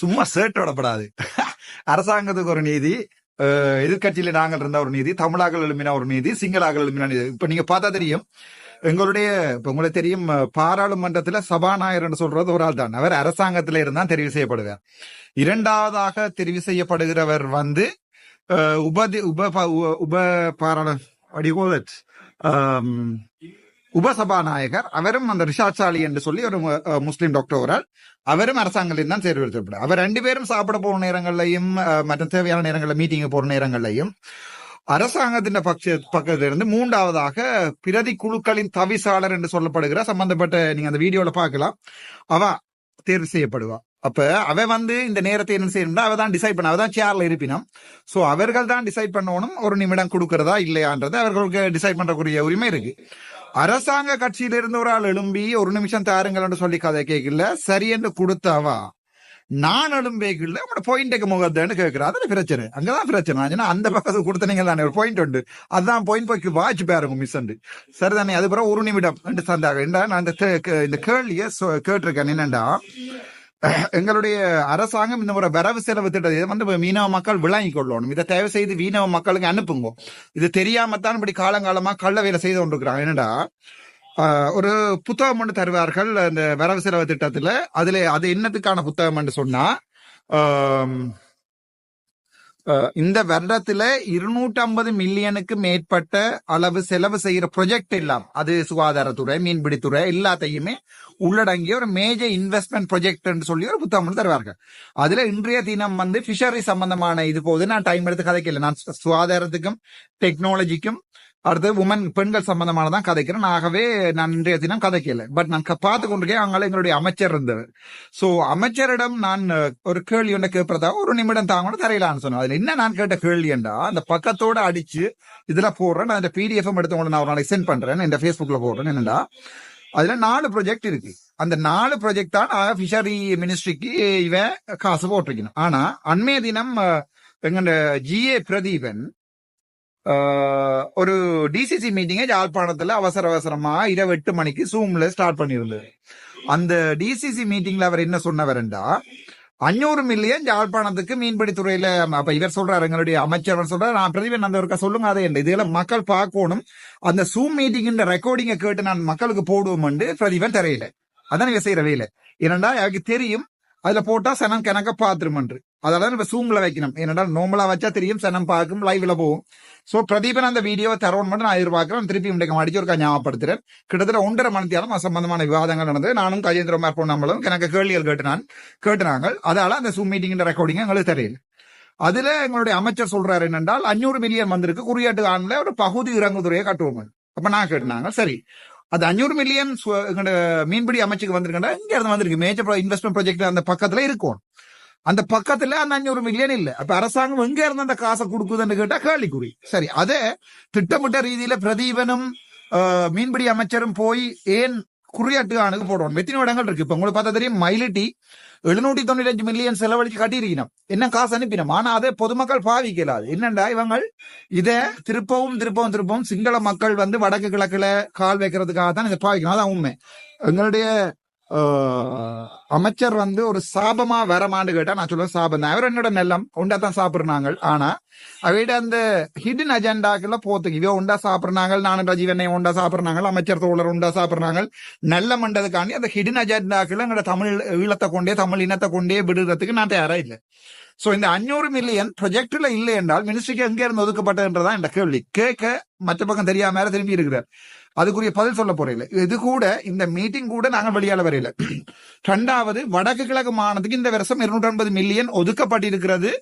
சும்மா சேட்டு விடப்படாது. அரசாங்கத்துக்கு ஒரு நீதி எதிர்கட்சியில நாங்கள் இருந்த ஒரு நீதி தமிழாக்கள் எழுப்பின ஒரு நீதி சிங்களாக்கள் எழுப்பின நீதி. இப்ப நீங்க பார்த்தா தெரியும் எங்களுடைய இப்ப உங்களுக்கு தெரியும் பாராளுமன்றத்துல சபாநாயகர் சொல்றது ஒரு ஆள் தான். அவர் அரசாங்கத்தில இருந்தான் தெரிவு செய்யப்படுவார். இரண்டாவதாக தெரிவு செய்யப்படுகிறவர் வந்து உபதி உப உ- உப பாராள what உபசபாநாயகர் அவரும் அந்த ரிஷாட் சாலி என்று சொல்லி ஒரு முஸ்லீம் டாக்டர் வரால் அவரும் அரசாங்கத்தில் தான் தேர்ந்தெடுக்கப்படும் அவர் ரெண்டு பேரும் சாப்பிட போற நேரங்களையும் மற்ற தேவையான நேரங்களில் மீட்டிங் போற நேரங்களையும் அரசாங்கத்தின் பட்ச பக்கத்திலிருந்து மூன்றாவதாக பிரதி குழுக்களின் தவிசாளர் என்று சொல்லப்படுகிற சம்பந்தப்பட்ட நீங்க அந்த வீடியோல பார்க்கலாம். அவ தேர்வு செய்யப்படுவா. அப்ப அவ வந்து இந்த நேரத்தை என்ன செய்யணும்னா அவ தான் டிசைட் பண்ண அவ தான் சேர்ல இருப்பினும். சோ அவர்கள் தான் டிசைட் பண்ணணும் ஒரு நிமிடம் கொடுக்கறதா இல்லையான்றது அவர்களுக்கு டிசைட் பண்றக்கூடிய உரிமை இருக்கு. அரசாங்க கட்சியில இருந்து ஒரு ஆள் எழும்பி ஒரு நிமிஷம் தாருங்கள்னு சொல்லி கதை கேட்கல. சரி என்று கொடுத்தாவா? நான் எழும்பேக்குள்ள உங்களோட பாயிண்ட்டுக்கு முகத்தேன்னு கேட்கிறா அதுல பிரச்சனை. அங்கதான் பிரச்சனை. அந்த பக்கத்துக்கு கொடுத்தனீங்க தானே ஒரு பாயிண்ட் உண்டு. அதான் பாயிண்ட் போய்க்கு வாட்ச் பாருங்க மிஸ் உண்டு. சரிதானே அது பிறகு ஒரு நிமிடம். ரெண்டு சந்தாக நான் இந்த கேள்வியை கே- இந்த சொ- கேட்டிருக்கேன். என்னண்டா? எங்களுடைய அரசாங்கம் இந்த முறை வரவு செலவு திட்டத்தை இதை வந்து மீனவ மக்கள் விளங்கிக் கொள்ளணும். இதை தயவு செய்து மீனவ மக்களுக்கு அனுப்புங்க. இது தெரியாமத்தான் இப்படி காலங்காலமா கள்ள வேலை செய்து கொண்டிருக்கிறாங்க. என்னடா? ஒரு புத்தகம் ஒன்று தருவார்கள் அந்த வரவு செலவு திட்டத்துல. அதுல அது என்னத்துக்கான புத்தகம் சொன்னா இந்த வருடத்துல இருநூற்றி ஐம்பது மில்லியனுக்கு மேற்பட்ட அளவு செலவு செய்யற ப்ரொஜெக்ட் எல்லாம் அது சுகாதாரத்துறை மீன்பிடித்துறை எல்லாத்தையுமே உள்ளடங்கிய ஒரு மேஜர் இன்வெஸ்ட்மெண்ட் ப்ரொஜெக்ட் சொல்லி ஒரு புத்தகம் ஒன்று தருவார்கள். அதுல இன்றைய தினம் வந்து ஃபிஷரி சம்பந்தமான இது போது நான் டைம் எடுத்து கதைக்கல. நான் சுகாதாரத்துக்கும் டெக்னாலஜிக்கும் அடுத்து உமன் பெண்கள் சம்பந்தமானதான் கதைக்கிறேன். ஆகவே நான் இன்றைய தினம் கதைக்கல. பட் நான் பார்த்து கொண்டிருக்கேன். அங்கே எங்களுடைய அமைச்சர் இருந்தவர். சோ அமைச்சரிடம் நான் ஒரு கேள்வி ஒன்று கேட்பதா? ஒரு நிமிடம் தாங்க தரையிலான்னு சொன்னேன் அதுல என்ன நான் கேட்ட கேள்வி என்றா அந்த பக்கத்தோட அடிச்சு இதுல போடுறேன். நான் அந்த பிடிஎஃப் எடுத்து நான் ஒரு நாளைக்கு சென்ட் பண்றேன். இந்த ஃபேஸ்புக்ல போடுறேன். என்னடா அதுல நாலு ப்ராஜெக்ட் இருக்கு. அந்த நாலு ப்ராஜெக்ட் தான் ஃபிஷரி மினிஸ்ட்ரிக்கு இவன் காசு போட்டிருக்கணும். ஆனா அண்மைய தினம் அஹ், எங்க ஜிஏ பிரதீபன் ஒரு டிசிசி மீட்டிங்கை யாழ்ப்பாணத்துல அவசர அவசரமா இரவு எட்டு மணிக்கு சூம்ல ஸ்டார்ட் பண்ணியிருந்தது. அந்த டிசிசி மீட்டிங்ல அவர் என்ன சொன்னவர்டா அஞ்சூறு மில்லியன் யாழ்ப்பாணத்துக்கு மீன்பிடி துறையில அப்ப இவர் சொல்றாரு எங்களுடைய அமைச்சர் சொல்றாரு நான் பிரதீபன் அந்த ஒருக்கா சொல்லுங்க அதை என்ன இதுல மக்கள் பார்க்கணும். அந்த சூம் மீட்டிங் ரெக்கார்டிங்கை கேட்டு நான் மக்களுக்கு போடுவோம் பிரதீபன் தெரியல. அதான் இவ செய்யற வேலை. ஏனண்டா எனக்கு தெரியும் அதுல போட்டா சனம் கணக்க பாத்துருமன்று அதால நம்ம சூம்ல வைக்கணும். ஏனண்டா நோம்பலா வச்சா தெரியும் சனம் பார்க்கும் லைவ்ல போகும். சோ பிரதீபன் அந்த வீடியோவை தரோன்னு மட்டும் நான் எதிர்பார்க்கிறேன். திருப்பி இன்றைக்கு அடிச்சு ஒரு ஞாபகப்படுத்துறேன். கிட்டத்தட்ட ஒன்றரை மணித்தியாலும் அசம்பந்தமான விவாதங்கள் நடந்தது. நானும் கஜேந்திரமார் பொண்ணாமலும் எனக்கு கேள்விகள் கேட்டுனான் கேட்டுனாங்க. அதால அந்த சூம் மீட்டிங் ரெக்கார்டிங் எங்களுக்கு தெரியல. அதுல எங்களுடைய அமைச்சர் சொல்றாரு என்னென்றால் அஞ்சூறு மில்லியன் வந்திருக்கு. குறியாட்டு ஆண்டுல ஒரு பகுதி இறங்குதுறையை கட்டுவோம் அப்ப நான் கேட்டுனாங்க சரி. அது அஞ்சூறு மில்லியன் மீன்பிடி அமைச்சுக்கு வந்திருக்கா இங்க இருந்து வந்திருக்கு. மேஜர் இன்வெஸ்ட்மெண்ட் ப்ராஜெக்ட் அந்த பக்கத்துல இருக்கும். அந்த பக்கத்துல அந்த அஞ்சூறு மில்லியன் இல்ல. அப்ப அரசாங்கம் எங்க இருந்து அந்த காசை கொடுக்குதுன்னு கேட்டா கேள்விக்குறி. சரி அதே திட்டமிட்ட ரீதியில பிரதீபனும் மீன்பிடி அமைச்சரும் போய் ஏன் குறியாட்டு அணுகு போடுவோம் எத்தனை இடங்கள் இருக்கு? இப்ப உங்களுக்கு பார்த்தா தெரியும் மயிலிட்டி எழுநூத்தி தொண்ணூத்தி அஞ்சு மில்லியன் செலவழிச்சு கட்டியிருக்கணும். என்ன காசு அனுப்பினோம்? ஆனா அதை பொதுமக்கள் பாவிக்கலாது என்னண்டா இவங்கள்? இத திருப்பவும் திருப்பவும் திருப்பவும் சிங்கள மக்கள் வந்து வடக்கு கிழக்குல கால் வைக்கிறதுக்காக தான் இதை பாவிக்கணும். அதான் உண்மை. எங்களுடைய அமைச்சர் வந்து ஒரு சாபமா வரமான்னு கேட்டா நான் சொல்லுவேன் சாபம் தான். அவர் என்னோட நெல்லம். உண்டா தான் சாப்பிடுறாங்க. ஆனா அவையிட அந்த ஹிடன் அஜெண்டாக்குள்ள போத்துக்கு இவ உண்டா சாப்பிடுறாங்க நானும் ரஜீவனை உண்டா சாப்பிடுறாங்க அமைச்சர் தோழர் உண்டா சாப்பிடுறாங்க. நல்ல மண்டதுக்காண்டி அந்த ஹிடன் அஜெண்டாக்குள்ள எங்களோட தமிழ் ஈழத்தை கொண்டே தமிழ் இனத்தை கொண்டே விடுறதுக்கு நான் தயாரா இல்லை. சோ இந்த அஞ்சூறு மில்லியன் ப்ரொஜெக்ட்ல இல்லை என்றால் மினிஸ்ட்ரிக்கு எங்க இருந்து ஒதுக்கப்பட்டதுன்றதான் இந்த கேள்வி. கேட்க மற்ற பக்கம் தெரியாம திரும்பி இருக்கிறார். அதுக்குரிய பதில் சொல்ல போறேன். இது கூட இந்த மீட்டிங் கூட நாங்கள் வெளியால வரையில. ரெண்டாவது வடக்கு கிழக்கு மாகாணத்துக்கு இந்த வருஷம் இருநூற்றி ஐம்பது மில்லியன் ஒதுக்கப்பட்டிருக்கிறது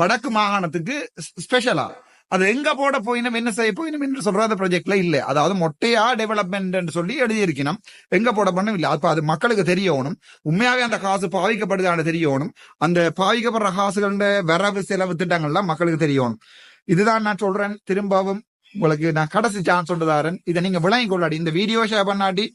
வடக்கு மாகாணத்துக்கு ஸ்பெஷலா அது எங்க போட போயினும் என்ன செய்ய போயினும் என்று சொல்ற அந்த ப்ராஜெக்ட்ல இல்ல. அதாவது மொட்டையா டெவலப்மெண்ட் சொல்லி எழுதியிருக்கணும். எங்க போட பண்ணும் இல்ல. அப்ப அது மக்களுக்கு தெரியணும். உண்மையாவே அந்த காசு பாவிக்கப்படுதான்னு தெரியணும். அந்த பாவிக்கப்படுற காசுகள வரவு செலவு திட்டங்கள்லாம் மக்களுக்கு தெரியணும். இதுதான் நான் சொல்றேன். திரும்பவும் உங்களுக்கு நான் கடைசி சான்ஸ் சொல்றதாரன். இதை நீங்க விளங்கி கொள்ளாடி இந்த வீடியோ ஷேர் பண்ணாட்டி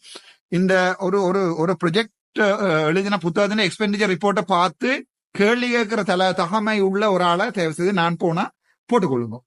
இந்த ஒரு ஒரு ஒரு ப்ரொஜெக்ட் எழுதின புத்தகத்தின் எக்ஸ்பெண்டிச்சர் ரிப்போர்ட்டை பார்த்து கேள்வி கேட்கிற தல தகமை உள்ள ஒரு ஆளை தயவு செய்து நான் போனா போட்டுக்கொள்ளுங்க.